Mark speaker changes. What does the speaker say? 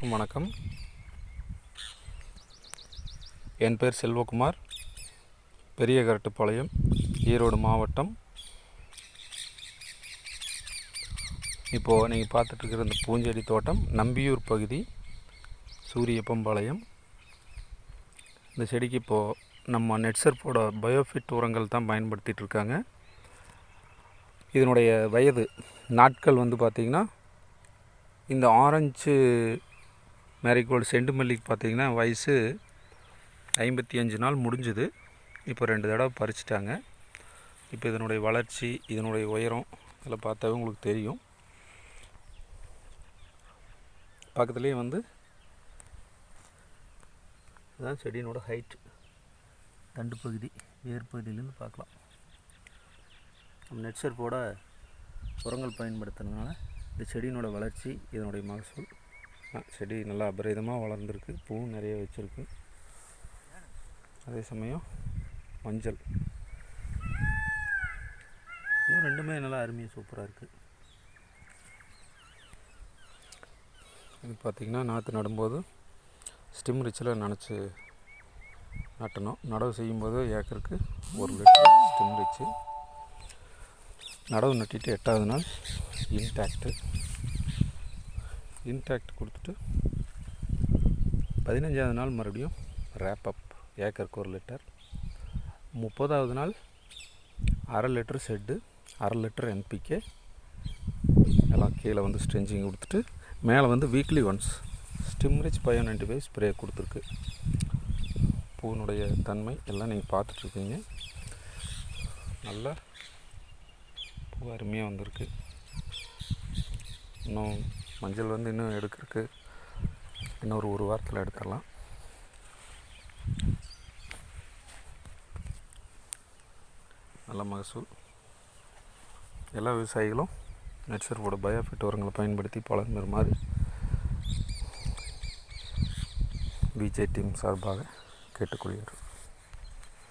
Speaker 1: அனைவருக்கும் வணக்கம். என் பேர் செல்வகுமார். பெரிய கரட்டுப்பாளையம் ஈரோடு மாவட்டம். இப்போது நீங்கள் பார்த்துட்ருக்கிற இந்த பூஞ்செடி தோட்டம் நம்பியூர் பகுதி சூரியப்பம்பாளையம். இந்த செடிக்கு இப்போது நம்ம நெட்சர்ஃபோட பயோஃபிட் உரங்கள் தான் பயன்படுத்திட்டு இருக்காங்க இதனுடைய வயது நாட்கள் வந்து பார்த்திங்கன்னா இந்த ஆரஞ்சு மேரிகோல்டு செண்டு மல்லிக்கு பார்த்திங்கன்னா வயசு ஐம்பத்தி அஞ்சு நாள் முடிஞ்சுது. இப்போ ரெண்டு தடவை பறிச்சிட்டாங்க. இப்போ இதனுடைய வளர்ச்சி இதனுடைய உயரம் இதில் பார்த்தாவே உங்களுக்கு தெரியும். பக்கத்துலேயே வந்து இதுதான் செடியினோட ஹைட் தண்டு பகுதி வேர் பகுதியிலேருந்து பார்க்கலாம். நம்ம நெட்சர்ஃபோட உரங்கள் பயன்படுத்துறதுனால இந்த செடியினோட வளர்ச்சி இதனுடைய மகசூல் செடி நல்லா அபரிதமாக வளர்ந்துருக்கு. பூவும் நிறைய வச்சுருக்கு. அதே சமயம் மஞ்சள். இன்னும் ரெண்டுமே நல்லா அருமையாக சூப்பராக இருக்குது இது பார்த்திங்கன்னா நாற்று நடும்போது ஸ்டிம் ரிச்சில் நினச்சி நட்டணும். நடவு செய்யும்போது ஏக்கருக்கு ஒரு லிட்டர் ஸ்டிம் ரிச்சு. நடவு நட்டிட்டு எட்டாவது நாள் இன்டாக்டு இன்டாக்ட் கொடுத்துட்டு பதினஞ்சாவது நாள் மறுபடியும் ரேப் அப் ஏக்கருக்கு ஒரு லிட்டர் முப்பதாவது நாள் அரை லிட்டர் செட்டு அரை லிட்டர் என்பிகே எல்லாம் கீழே வந்து ஸ்ட்ரெஞ்சிங் கொடுத்துட்டு மேலே வந்து weekly once Stimrich bio ninety five spray கொடுத்துருக்கு. பூனுடைய தன்மை எல்லாம் நீங்கள் பார்த்துட்ருக்கீங்க. நல்லா பூ அருமையாக வந்திருக்கு. இன்னும் மஞ்சள் வந்து இன்னும் எடுக்கிறதுக்கு இன்னொரு ஒரு வாரத்தில் எடுத்துடலாம். நல்ல மகசூல். எல்லா விவசாயிகளும் நெட்சர்வோட பயோஃபிட் உரங்களை பயன்படுத்தி பலன் பெறுமாறு பிஜே டீம் சார்பாக கேட்டுக்கொள்கிறோம்.